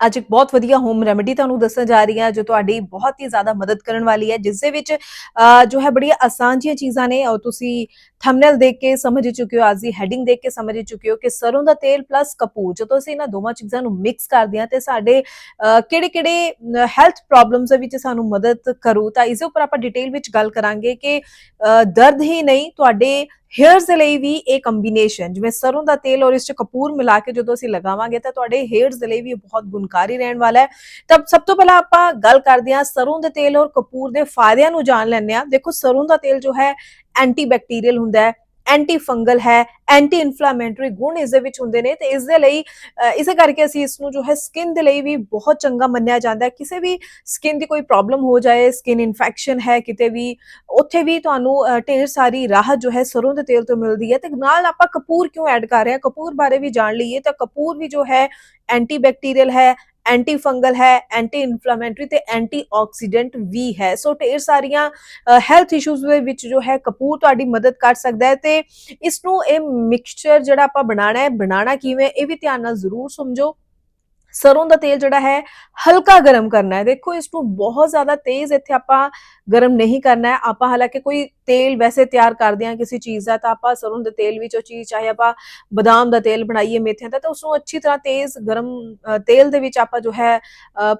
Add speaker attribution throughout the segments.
Speaker 1: ਅੱਜ ਇੱਕ ਬਹੁਤ ਵਧੀਆ ਹੋਮ ਰੈਮੇਡੀ ਤੁਹਾਨੂੰ ਦੱਸਣ ਜਾ ਰਹੀ ਹਾਂ, ਜੋ ਤੁਹਾਡੀ ਬਹੁਤ ਹੀ ਜ਼ਿਆਦਾ ਮਦਦ ਕਰਨ ਵਾਲੀ ਹੈ, ਜਿਸ ਦੇ ਵਿੱਚ ਜੋ ਹੈ ਬੜੀਆਂ ਆਸਾਨ ਜਿਹੀਆਂ ਚੀਜ਼ਾਂ ਨੇ ਔਰ ਤੁਸੀਂ ਥੰਬਨੇਲ ਦੇਖ ਕੇ ਸਮਝ ਚੁੱਕੇ ਹੋ, ਅੱਜ ਦੀ ਹੈਡਿੰਗ ਦੇਖ ਕੇ ਸਮਝ ਚੁੱਕੇ ਹੋ ਕਿ ਸਰੋਂ ਦਾ ਤੇਲ ਪਲੱਸ ਕਪੂਰ, ਜਦੋਂ ਅਸੀਂ ਇਹਨਾਂ ਦੋਵਾਂ ਚੀਜ਼ਾਂ ਨੂੰ ਮਿਕਸ ਕਰਦੇ ਹਾਂ ਤੇ ਸਾਡੇ ਕਿਹੜੇ ਕਿਹੜੇ ਹੈਲਥ ਪ੍ਰੋਬਲਮਸ ਦੇ ਵਿੱਚ ਸਾਨੂੰ ਮਦਦ ਕਰੂ, ਤਾਂ ਇਸ ਉੱਪਰ ਆਪਾਂ ਡਿਟੇਲ ਵਿੱਚ ਗੱਲ ਕਰਾਂਗੇ ਕਿ ਦਰਦ ਹੀ ਨਹੀਂ, ਤੁਹਾਡੇ ਹੇਅਰਸ ਦੇ ਲਈ ਵੀ ਇਹ ਕੰਬੀਨੇਸ਼ਨ ਜਿਵੇਂ ਸਰੋਂ ਦਾ ਤੇਲ ਔਰ ਇਸ ਚ ਕਪੂਰ ਮਿਲਾ ਕੇ ਜਦੋਂ ਅਸੀਂ ਲਗਾਵਾਂਗੇ ਤਾਂ ਤੁਹਾਡੇ ਹੇਅਰਸ ਦੇ ਲਈ ਵੀ ਬਹੁਤ ਗੁਣਕਾਰੀ ਰਹਿਣ ਵਾਲਾ ਹੈ। ਤਾਂ ਸਭ ਤੋਂ ਪਹਿਲਾਂ ਆਪਾਂ ਗੱਲ ਕਰਦੇ ਹਾਂ ਸਰੋਂ ਦੇ ਤੇਲ ਔਰ ਕਪੂਰ ਦੇ ਫਾਇਦਿਆਂ ਨੂੰ ਜਾਣ ਲੈਂਦੇ ਹਾਂ। ਦੇਖੋ ਸਰੋਂ ਦਾ ਤੇਲ ਜੋ ਹੈ ਐਂਟੀਬੈਕਟੀਰੀਅਲ ਹੁੰਦਾ ਹੈ। ਐਂਟੀ ਫੰਗਲ ਹੈ ਐਂਟੀ ਇਨਫਲੇਮੇਟਰੀ ਗੁਣ ਇਸ ਦੇ ਵਿੱਚ ਹੁੰਦੇ ਨੇ ਤੇ ਇਸ ਦੇ ਲਈ ਇਸੇ ਕਰਕੇ ਅਸੀਂ ਇਸ ਨੂੰ ਜੋ ਹੈ ਸਕਿਨ ਦੇ ਲਈ ਵੀ ਬਹੁਤ ਚੰਗਾ ਮੰਨਿਆ ਜਾਂਦਾ ਹੈ। ਕਿਸੇ ਵੀ ਸਕਿਨ ਦੀ ਕੋਈ ਪ੍ਰੋਬਲਮ ਹੋ ਜਾਏ ਸਕਿਨ ਇਨਫੈਕਸ਼ਨ ਹੈ ਕਿਤੇ ਵੀ, ਉੱਥੇ ਵੀ ਤੁਹਾਨੂੰ ਢੇਰ ਸਾਰੀ ਰਾਹਤ ਜੋ ਹੈ ਸਰੋਂ ਦੇ ਤੇਲ ਤੋਂ ਮਿਲਦੀ ਹੈ ਤੇ ਨਾਲ ਆਪਾਂ ਕਪੂਰ ਕਿਉਂ ਐਡ ਕਰ ਰਹੇ ਹਾਂ? ਕਪੂਰ ਬਾਰੇ ਵੀ ਜਾਣ ਲਈਏ ਤਾਂ ਕਪੂਰ ਵੀ ਜੋ ਹੈ ਐਂਟੀ ਬੈਕਟੀਰੀਅਲ ਹੈ ਐਂਟੀ ਫੰਗਲ ਹੈ ਐਂਟੀ ਇਨਫਲੇਮੇਟਰੀ ਤੇ ਐਂਟੀ ਆਕਸੀਡੈਂਟ ਵੀ ਹੈ। ਸੋ ਢੇਰ ਸਾਰੀਆਂ ਹੈਲਥ ਇਸ਼ੂਜ਼ ਦੇ ਵਿੱਚ ਜੋ ਹੈ, ਕਪੂਰ ਤੁਹਾਡੀ ਮਦਦ ਕਰ ਸਕਦਾ ਹੈ ਤੇ ਇਸ ਨੂੰ ਇਹ ਮਿਕਸਚਰ ਜਿਹੜਾ ਆਪਾਂ ਬਣਾਉਣਾ ਹੈ, ਬਣਾਉਣਾ ਕਿਵੇਂ, ਇਹ ਵੀ ਧਿਆਨ ਨਾਲ ਜ਼ਰੂਰ ਸਮਝੋ। ਸਰੋਂ ਦਾ ਤੇਲ ਜਿਹੜਾ ਹੈ, ਹਲਕਾ ਗਰਮ ਕਰਨਾ ਹੈ। ਦੇਖੋ ਇਸ ਨੂੰ ਬਹੁਤ ਜ਼ਿਆਦਾ ਤੇਜ਼ ਇੱਥੇ ਆਪਾਂ ਗਰਮ ਨਹੀਂ ਕਰਨਾ ਹੈ। ਆਪਾਂ ਹਾਲਾਂਕਿ ਕੋਈ ਤੇਲ ਵੈਸੇ ਤਿਆਰ ਕਰਦੇ ਹਾਂ ਕਿਸੇ ਚੀਜ਼ ਦਾ, ਤਾਂ ਆਪਾਂ ਸਰੋਂ ਦੇ ਤੇਲ ਵਿੱਚ ਉਹ ਚੀਜ਼, ਚਾਹੇ ਆਪਾਂ ਬਦਾਮ ਦਾ ਤੇਲ ਬਣਾਈਏ ਮੇਥਿਆਂ ਦਾ, ਤਾਂ ਉਸ ਨੂੰ ਅੱਛੀ ਤਰ੍ਹਾਂ ਤੇਜ਼ ਗਰਮ ਤੇਲ ਦੇ ਵਿੱਚ ਆਪਾਂ ਜੋ ਹੈ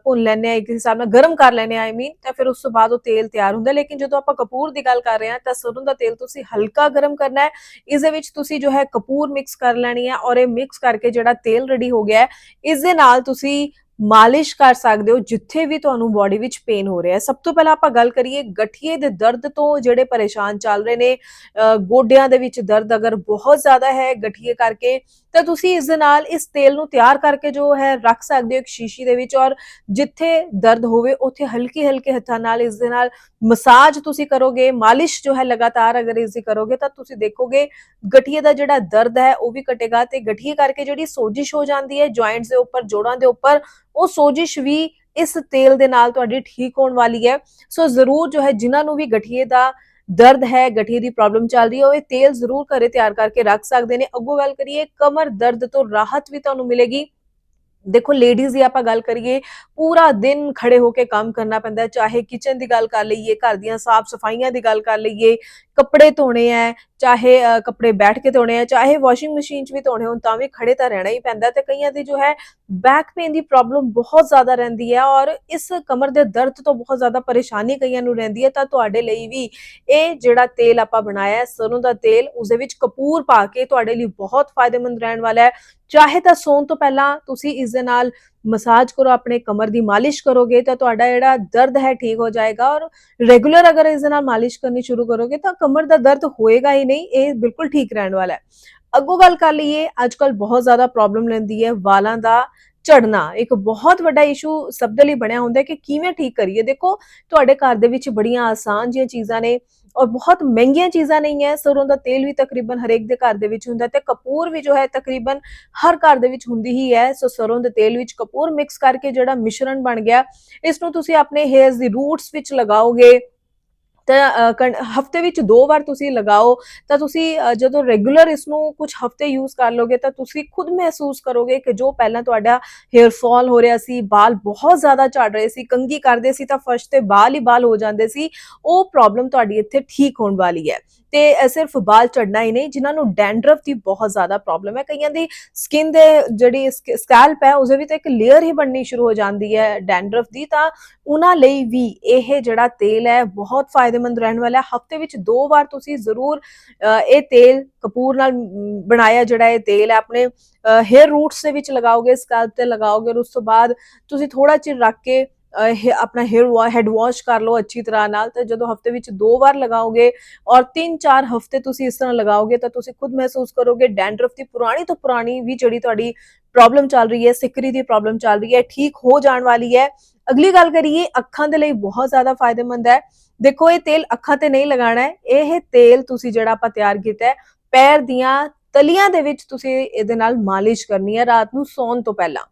Speaker 1: ਭੁੰਨ ਲੈਂਦੇ ਆ ਇੱਕ ਹਿਸਾਬ ਨਾਲ ਗਰਮ ਕਰ ਲੈਂਦੇ ਆ ਆਈ ਮੀਨ ਤਾਂ ਫਿਰ ਉਸ ਤੋਂ ਬਾਅਦ ਉਹ ਤੇਲ ਤਿਆਰ ਹੁੰਦਾ ਲੇਕਿਨ ਜਦੋਂ ਆਪਾਂ ਕਪੂਰ ਦੀ ਗੱਲ ਕਰ ਰਹੇ ਹਾਂ, ਤਾਂ ਸਰੋਂ ਦਾ ਤੇਲ ਤੁਸੀਂ ਹਲਕਾ ਗਰਮ ਕਰਨਾ ਹੈ। ਇਸ ਦੇ ਵਿੱਚ ਤੁਸੀਂ ਜੋ ਹੈ ਕਪੂਰ ਮਿਕਸ ਕਰ ਲੈਣੀ ਹੈ ਔਰ ਇਹ ਮਿਕਸ ਕਰਕੇ ਜਿਹੜਾ ਤੇਲ ਰੈਡੀ ਹੋ ਗਿਆ ਹੈ ਇਸ ਦੇ ਨਾਲ ਤੁਸੀਂ ਮਾਲਿਸ਼ ਕਰ ਸਕਦੇ ਹੋ ਜਿੱਥੇ ਵੀ ਤੁਹਾਨੂੰ ਬਾਡੀ ਵਿੱਚ ਪੇਨ ਹੋ ਰਿਹਾ ਹੈ। ਸਭ ਤੋਂ ਪਹਿਲਾਂ ਆਪਾਂ ਗੱਲ ਕਰੀਏ ਗਠੀਏ ਦੇ ਦਰਦ ਤੋਂ ਜਿਹੜੇ ਪਰੇਸ਼ਾਨ ਚੱਲ ਰਹੇ ਨੇ ਅ, ਗੋਡਿਆਂ ਦੇ ਵਿੱਚ ਦਰਦ ਅਗਰ ਬਹੁਤ ਜ਼ਿਆਦਾ ਹੈ ਗਠੀਏ ਕਰਕੇ ਤਾਂ ਤੁਸੀਂ ਇਸ ਦੇ ਨਾਲ ਇਸ ਤੇਲ ਨੂੰ ਤਿਆਰ ਕਰਕੇ ਜੋ ਹੈ ਰੱਖ ਸਕਦੇ ਹੋ ਇੱਕ ਸ਼ੀਸ਼ੀ ਦੇ ਵਿੱਚ ਔਰ ਜਿੱਥੇ ਦਰਦ ਹੋਵੇ ਉੱਥੇ ਹਲਕੀ ਹਲਕੇ ਹੱਥਾਂ ਨਾਲ ਇਸ ਦੇ ਨਾਲ ਮਸਾਜ ਤੁਸੀਂ ਕਰੋਗੇ ਮਾਲਿਸ਼ ਜੋ ਹੈ ਲਗਾਤਾਰ ਅਗਰ ਇਸ ਦੀ ਕਰੋਗੇ ਤਾਂ ਤੁਸੀਂ ਦੇਖੋਗੇ ਗਠੀਏ ਦਾ ਜਿਹੜਾ ਦਰਦ ਹੈ ਉਹ ਵੀ ਘਟੇਗਾ ਤੇ ਗਠੀਏ ਕਰਕੇ ਜਿਹੜੀ ਸੋਜਿਸ਼ ਹੋ ਜਾਂਦੀ ਹੈ ਜੁਆਇੰਟਸ ਦੇ ਉੱਪਰ ਜੋੜਾਂ ਦੇ ਉੱਪਰ ਉਹ ਸੋਜਿਸ਼ ਵੀ ਇਸ ਤੇਲ ਦੇ ਨਾਲ ਤੁਹਾਡੀ ਠੀਕ ਹੋਣ ਵਾਲੀ ਹੈ। ਸੋ ਜ਼ਰੂਰ ਜੋ ਹੈ ਜਿਨ੍ਹਾਂ ਨੂੰ ਵੀ ਗਠੀਏ ਦਾ ਦਰਦ ਹੈ, ਗਠੀਏ ਦੀ ਪ੍ਰੋਬਲਮ ਚੱਲ ਰਹੀ ਹੈ, ਉਹ ਇਹ ਤੇਲ ਜ਼ਰੂਰ ਘਰੇ ਤਿਆਰ ਕਰਕੇ ਰੱਖ ਸਕਦੇ ਨੇ। ਅੱਗੋਂ ਗੱਲ ਕਰੀਏ, ਕਮਰ ਦਰਦ ਤੋਂ ਰਾਹਤ ਵੀ ਤੁਹਾਨੂੰ ਮਿਲੇਗੀ। ਦੇਖੋ ਲੇਡੀਜ਼ ਦੀ ਆਪਾਂ ਗੱਲ ਕਰੀਏ, ਪੂਰਾ ਦਿਨ ਖੜੇ ਹੋ ਕੇ ਕੰਮ ਕਰਨਾ ਪੈਂਦਾ ਚਾਹੇ ਕਿਚਨ ਦੀ ਗੱਲ ਕਰ ਲਈਏ, ਘਰ ਦੀਆਂ ਸਾਫ਼ ਸਫਾਈਆਂ ਦੀ ਗੱਲ ਕਰ ਲਈਏ ਕੱਪੜੇ ਧੋਣੇ ਹੈ ਚਾਹੇ ਕੱਪੜੇ ਬੈਠ ਕੇ ਧੋਣੇ ਆ ਚਾਹੇ ਵਾਸ਼ਿੰਗ ਮਸ਼ੀਨ 'ਚ ਵੀ ਧੋਣੇ ਹੋਣ, ਤਾਂ ਵੀ ਖੜੇ ਤਾਂ ਰਹਿਣਾ ਹੀ ਪੈਂਦਾ। ਤੇ ਕਈਆਂ ਦੀ ਜੋ ਹੈ ਬੈਕ ਪੇਨ ਦੀ ਪ੍ਰੋਬਲਮ ਬਹੁਤ ਜ਼ਿਆਦਾ ਰਹਿੰਦੀ ਹੈ ਔਰ ਇਸ ਕਮਰ ਦੇ ਦਰਦ ਤੋਂ ਬਹੁਤ ਜ਼ਿਆਦਾ ਪਰੇਸ਼ਾਨੀ ਕਈਆਂ ਨੂੰ ਰਹਿੰਦੀ ਹੈ ਤਾਂ ਤੁਹਾਡੇ ਲਈ ਵੀ ਇਹ ਜਿਹੜਾ ਤੇਲ ਆਪਾਂ ਬਣਾਇਆ ਹੈ ਸਰੋਂ ਦਾ ਤੇਲ ਉਸ ਦੇ ਵਿੱਚ ਕਪੂਰ ਪਾ ਕੇ ਤੁਹਾਡੇ ਲਈ ਬਹੁਤ ਫਾਇਦੇਮੰਦ ਰਹਿਣ ਵਾਲਾ ਹੈ ਚਾਹੇ ਤਾਂ ਸੌਣ ਤੋਂ ਪਹਿਲਾਂ ਤੁਸੀਂ ਇਸ ਦੇ ਨਾਲ ਮਸਾਜ ਕਰੋ, ਆਪਣੇ ਕਮਰ ਦੀ ਮਾਲਿਸ਼ ਕਰੋਗੇ ਤਾਂ ਤੁਹਾਡਾ ਜਿਹੜਾ ਦਰਦ ਹੈ ਠੀਕ ਹੋ ਜਾਏਗਾ ਔਰ ਰੈਗੂਲਰ ਅਗਰ ਇਸ ਦੇ ਨਾਲ ਮਾਲਿਸ਼ ਕਰਨੀ ਸ਼ੁਰੂ ਕਰੋਗੇ ਤਾਂ ਕਮਰ ਦਾ ਦਰਦ ਹੋਏਗਾ ਹੀ ਨਹੀਂ, ਇਹ ਬਿਲਕੁਲ ਠੀਕ ਰਹਿਣ ਵਾਲਾ ਹੈ। ਅੱਗੋਂ ਗੱਲ ਕਰ ਲਈਏ, ਅੱਜ ਅੱਜਕੱਲ ਬਹੁਤ ਜ਼ਿਆਦਾ ਪ੍ਰੋਬਲਮ ਲੈਂਦੀ ਹੈ ਵਾਲਾਂ ਦਾ ਝੜਨਾ, ਇੱਕ ਬਹੁਤ ਵੱਡਾ ਇਸ਼ੂ ਸਭ ਦੇ ਲਈ ਬਣਿਆ ਹੁੰਦਾ ਕਿ ਕਿਵੇਂ ਠੀਕ ਕਰੀਏ। ਦੇਖੋ, ਤੁਹਾਡੇ ਘਰ ਦੇ ਵਿੱਚ ਬੜੀਆਂ ਆਸਾਨ ਜਿਹੀਆਂ ਚੀਜ਼ਾਂ ਨੇ ਔਰ ਬਹੁਤ ਮਹਿੰਗੀਆਂ ਚੀਜ਼ਾਂ ਨਹੀਂ ਹੈ। ਸਰੋਂ ਦਾ ਤੇਲ ਵੀ ਤਕਰੀਬਨ ਹਰੇਕ ਦੇ ਘਰ ਦੇ ਵਿੱਚ ਹੁੰਦਾ ਹੈ ਤੇ ਕਪੂਰ ਵੀ ਜੋ ਹੈ ਤਕਰੀਬਨ ਹਰ ਘਰ ਦੇ ਵਿੱਚ ਹੁੰਦੀ ਹੀ ਹੈ। ਸੋ ਸਰੋਂ ਦੇ ਤੇਲ ਵਿੱਚ ਕਪੂਰ ਮਿਕਸ ਕਰਕੇ ਜਿਹੜਾ ਮਿਸ਼ਰਣ ਬਣ ਗਿਆ, ਇਸ ਨੂੰ ਤੁਸੀਂ ਆਪਣੇ ਹੇਅਰਸ ਦੀ ਰੂਟਸ ਵਿੱਚ ਲਗਾਓਗੇ। ਤਾਂ ਹਫ਼ਤੇ ਵਿੱਚ ਦੋ ਵਾਰ ਤੁਸੀਂ ਲਗਾਓ, ਤਾਂ ਤੁਸੀਂ ਜਦੋਂ ਰੈਗੂਲਰ ਇਸ ਨੂੰ ਕੁਝ ਹਫ਼ਤੇ ਯੂਜ਼ ਕਰ ਲੋਗੇ, ਤਾਂ ਤੁਸੀਂ ਖੁਦ ਮਹਿਸੂਸ ਕਰੋਗੇ ਕਿ ਜੋ ਪਹਿਲਾਂ ਤੁਹਾਡਾ ਹੇਅਰ ਫਾਲ ਹੋ ਰਿਹਾ ਸੀ, ਬਾਲ ਬਹੁਤ ਜ਼ਿਆਦਾ ਝੜ ਰਹੇ ਸੀ ਕੰਗੀ ਕਰਦੇ ਸੀ, ਤਾਂ ਫਰਸ਼ ਤੇ ਬਾਲ ਹੀ ਬਾਲ ਹੋ ਜਾਂਦੇ ਸੀ, ਉਹ ਪ੍ਰੋਬਲਮ ਤੁਹਾਡੀ ਇੱਥੇ ਠੀਕ ਹੋਣ ਵਾਲੀ ਹੈ। ਤੇ ਸਿਰਫ ਬਾਲ ਝੜਨਾ ਹੀ ਨਹੀਂ, ਜਿਨ੍ਹਾਂ ਨੂੰ ਡੈਂਡਰਫ ਦੀ ਬਹੁਤ ਜ਼ਿਆਦਾ ਪ੍ਰੋਬਲਮ ਹੈ। ਕਈਆਂ ਦੀ ਸਕਿਨ ਦੇ ਜਿਹੜੀ ਸਕੈਲਪ ਹੈ ਉਸਦੇ ਵਿੱਚ ਇੱਕ ਲੇਅਰ ਹੀ ਬਣਨੀ ਸ਼ੁਰੂ ਹੋ ਜਾਂਦੀ ਹੈ ਡੈਂਡਰਫ ਦੀ। ਤਾਂ ਉਹਨਾਂ ਲਈ ਵੀ ਇਹ ਜਿਹੜਾ ਤੇਲ ਹੈ ਬਹੁਤ ਫਾਇਦੇਮੰਦ ਰਹਿਣ ਵਾਲਾ ਹੈ। ਹਫ਼ਤੇ ਵਿੱਚ ਦੋ ਵਾਰ ਤੁਸੀਂ ਜ਼ਰੂਰ ਇਹ ਤੇਲ ਕਪੂਰ ਨਾਲ ਬਣਾਇਆ ਜਿਹੜਾ ਇਹ ਤੇਲ ਹੈ, ਆਪਣੇ ਹੇਅਰ ਰੂਟਸ ਦੇ ਵਿੱਚ ਲਗਾਓਗੇ ਸਕੈਲਪ ਤੇ ਲਗਾਓਗੇ, ਔਰ ਉਸ ਤੋਂ ਬਾਅਦ ਤੁਸੀਂ ਥੋੜਾ ਚਿਰ ਰੱਖ ਕੇ ਆਪਣਾ ਹੇਅਰ ਹੈਡ ਵਾਸ਼ ਕਰ ਲਓ ਅੱਛੀ ਤਰ੍ਹਾਂ ਨਾਲ, ਤੇ ਜਦੋਂ ਹਫ਼ਤੇ ਵਿੱਚ ਦੋ ਵਾਰ ਲਗਾਓਗੇ ਔਰ 3-4 ਹਫ਼ਤੇ ਤੁਸੀਂ ਇਸ ਤਰ੍ਹਾਂ ਲਗਾਓਗੇ, ਤਾਂ ਤੁਸੀਂ ਖੁਦ ਮਹਿਸੂਸ ਕਰੋਗੇ ਡੈਂਡਰਫ ਦੀ ਪੁਰਾਣੀ ਤੋਂ ਪੁਰਾਣੀ ਵੀ ਜਿਹੜੀ ਤੁਹਾਡੀ ਪ੍ਰੋਬਲਮ ਚੱਲ ਰਹੀ ਹੈ, ਸਿਕਰੀ ਦੀ ਪ੍ਰੋਬਲਮ ਚੱਲ ਰਹੀ ਹੈ, ਠੀਕ ਹੋ ਜਾਣ ਵਾਲੀ ਹੈ। ਅਗਲੀ ਗੱਲ ਕਰੀਏ, ਅੱਖਾਂ ਦੇ ਲਈ ਬਹੁਤ ਜ਼ਿਆਦਾ ਫਾਇਦੇਮੰਦ ਹੈ। ਦੇਖੋ, ਇਹ ਤੇਲ ਅੱਖਾਂ ਤੇ ਨਹੀਂ ਲਗਾਉਣਾ ਹੈ, ਇਹ ਤੇਲ ਤੁਸੀਂ ਜਿਹੜਾ ਆਪਾਂ ਤਿਆਰ ਕੀਤਾ ਹੈ, ਪੈਰ ਦੀਆਂ ਤਲੀਆਂ ਦੇ ਵਿੱਚ ਤੁਸੀਂ ਇਹਦੇ ਨਾਲ ਮਾਲਿਸ਼ ਕਰਨੀ ਹੈ ਰਾਤ ਨੂੰ ਸੌਣ ਤੋਂ ਪਹਿਲਾਂ।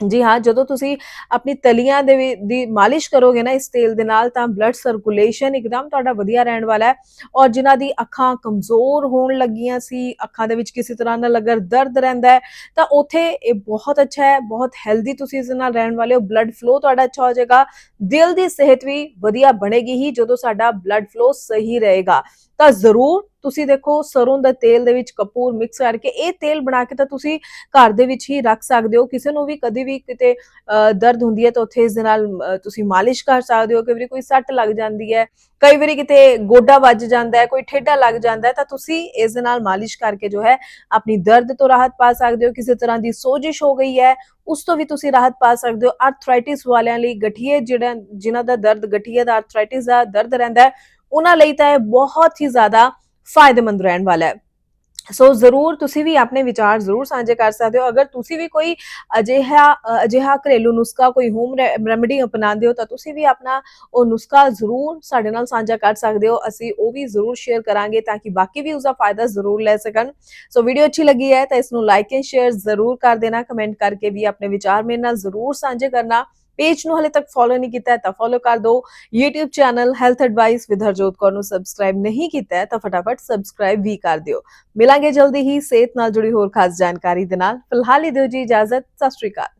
Speaker 1: ਜੀ ਹਾਂ, ਜਦੋਂ ਤੁਸੀਂ ਆਪਣੀ ਤਲੀਆਂ ਦੇ ਦੀ ਮਾਲਿਸ਼ ਕਰੋਗੇ ਨਾ ਇਸ ਤੇਲ ਦੇ ਨਾਲ, ਤਾਂ ਬਲੱਡ ਸਰਕੂਲੇਸ਼ਨ ਇੱਕਦਮ ਤੁਹਾਡਾ ਵਧੀਆ ਰਹਿਣ ਵਾਲਾ ਹੈ। ਔਰ ਜਿਨ੍ਹਾਂ ਦੀ ਅੱਖਾਂ ਕਮਜ਼ੋਰ ਹੋਣ ਲੱਗੀਆਂ ਸੀ, ਅੱਖਾਂ ਦੇ ਵਿੱਚ ਕਿਸੇ ਤਰ੍ਹਾਂ ਨਾਲ ਅਗਰ ਦਰਦ ਰਹਿੰਦਾ ਹੈ, ਤਾਂ ਉਥੇ ਇਹ ਬਹੁਤ ਅੱਛਾ ਹੈ, ਬਹੁਤ ਹੈਲਦੀ ਤੁਸੀਂ ਇਸ ਨਾਲ ਰਹਿਣ ਵਾਲੇ ਹੋ ਬਲੱਡ ਫਲੋ ਤੁਹਾਡਾ ਅੱਛਾ ਹੋ ਜਾਏਗਾ। ਦਿਲ ਦੀ ਸਿਹਤ ਵੀ ਵਧੀਆ ਬਣੇਗੀ ਹੀ ਜਦੋਂ ਸਾਡਾ ਬਲੱਡ ਫਲੋ ਸਹੀ ਰਹੇਗਾ। ਤਾਂ ਜ਼ਰੂਰ ਤੁਸੀਂ ਦੇਖੋ ਸਰੋਂ ਦਾ ਤੇਲ ਦੇ ਵਿੱਚ ਕਪੂਰ ਮਿਕਸ ਕਰਕੇ ਇਹ ਤੇਲ ਬਣਾ ਕੇ ਤਾਂ ਤੁਸੀਂ ਘਰ ਦੇ ਵਿੱਚ ਹੀ ਰੱਖ ਸਕਦੇ ਹੋ। ਕਿਸੇ ਨੂੰ ਵੀ ਕਦੇ ਵੀ ਕਿਤੇ ਅ, ਦਰਦ ਹੁੰਦੀ ਹੈ ਤਾਂ ਉੱਥੇ ਇਸ ਦੇ ਨਾਲ ਤੁਸੀਂ ਮਾਲਿਸ਼ ਕਰ ਸਕਦੇ ਹੋ। ਕਈ ਵਾਰੀ ਕੋਈ ਸੱਟ ਲੱਗ ਜਾਂਦੀ ਹੈ ਕਈ ਵਾਰੀ ਕਿਤੇ ਗੋਡਾ ਵੱਜ ਜਾਂਦਾ ਹੈ ਕੋਈ ਠੇਡਾ ਲੱਗ ਜਾਂਦਾ ਹੈ ਤਾਂ ਤੁਸੀਂ ਇਸ ਦੇ ਨਾਲ ਮਾਲਿਸ਼ ਕਰਕੇ ਜੋ ਹੈ ਆਪਣੀ ਦਰਦ ਤੋਂ ਰਾਹਤ ਪਾ ਸਕਦੇ ਹੋ। ਕਿਸੇ ਤਰ੍ਹਾਂ ਦੀ ਸੋਜਿਸ਼ ਹੋ ਗਈ ਹੈ ਉਸ ਤੋਂ ਵੀ ਤੁਸੀਂ ਰਾਹਤ ਪਾ ਸਕਦੇ ਹੋ। ਆਰਥਰਾਈਟਿਸ ਵਾਲਿਆਂ ਲਈ ਗਠੀਏ ਜਿਹੜਾ ਜਿਨ੍ਹਾਂ ਦਾ ਦਰਦ ਗਠੀਏ ਦਾ ਆਰਥਰਾਈਟਿਸ ਦਾ ਦਰਦ ਰਹਿੰਦਾ ਹੈ ਉਹਨਾਂ ਲਈ ਤਾਂ ਇਹ ਬਹੁਤ ਹੀ ਜ਼ਿਆਦਾ ਫਾਇਦੇਮੰਦ ਰਹਿਣ ਵਾਲਾ ਹੈ। ਸੋ ਜ਼ਰੂਰ ਤੁਸੀਂ ਵੀ ਆਪਣੇ ਵਿਚਾਰ ਜ਼ਰੂਰ ਸਾਂਝੇ ਕਰ ਸਕਦੇ ਹੋ। ਅਗਰ ਤੁਸੀਂ ਵੀ ਕੋਈ ਅਜਿਹਾ ਅਜਿਹਾ ਘਰੇਲੂ ਨੁਸਖਾ ਕੋਈ ਹੋਮ ਰੈਮਡੀ ਅਪਣਾਉਂਦੇ ਹੋ ਤਾਂ ਤੁਸੀਂ ਵੀ ਆਪਣਾ ਉਹ ਨੁਸਖਾ ਜ਼ਰੂਰ ਸਾਡੇ ਨਾਲ ਸਾਂਝਾ ਕਰ ਸਕਦੇ ਹੋ। ਅਸੀਂ ਉਹ ਵੀ ਜ਼ਰੂਰ ਸ਼ੇਅਰ ਕਰਾਂਗੇ ਤਾਂ ਕਿ ਬਾਕੀ ਵੀ ਉਸ ਦਾ ਫਾਇਦਾ ਜ਼ਰੂਰ ਲੈ ਸਕਣ। ਸੋ ਵੀਡੀਓ ਅੱਛੀ ਲੱਗੀ ਹੈ ਤਾਂ ਇਸ ਨੂੰ ਲਾਈਕ ਐਂਡ ਸ਼ੇਅਰ ਜ਼ਰੂਰ ਕਰ ਦੇਣਾ। ਕਮੈਂਟ ਕਰਕੇ ਵੀ ਆਪਣੇ ਵਿਚਾਰ ਮੇਰੇ ਨਾਲ ਜ਼ਰੂਰ ਸਾਂਝੇ ਕਰਨਾ। ਪੇਜ ਨੂੰ ਹਲੇ ਤੱਕ ਫੋਲੋ ਨਹੀਂ ਕੀਤਾ ਹੈ ਤਾਂ ਫੋਲੋ ਕਰ ਦਿਓ YouTube channel health advice with Harjot Kaur ਨੂੰ ਸਬਸਕ੍ਰਾਈਬ ਨਹੀਂ ਕੀਤਾ ਹੈ ਤਾਂ ਫਟਾਫਟ ਸਬਸਕ੍ਰਾਈਬ ਵੀ ਕਰ ਦਿਓ ਮਿਲਾਂਗੇ ਜਲਦੀ ਹੀ ਸਿਹਤ ਨਾਲ ਜੁੜੀ ਹੋਰ ਖਾਸ ਜਾਣਕਾਰੀ ਦੇ ਨਾਲ ਫਿਲਹਾਲ ਹੀ ਦਿਓ ਜੀ ਇਜਾਜ਼ਤ ਸਤਿ ਸ਼੍ਰੀ ਅਕਾਲ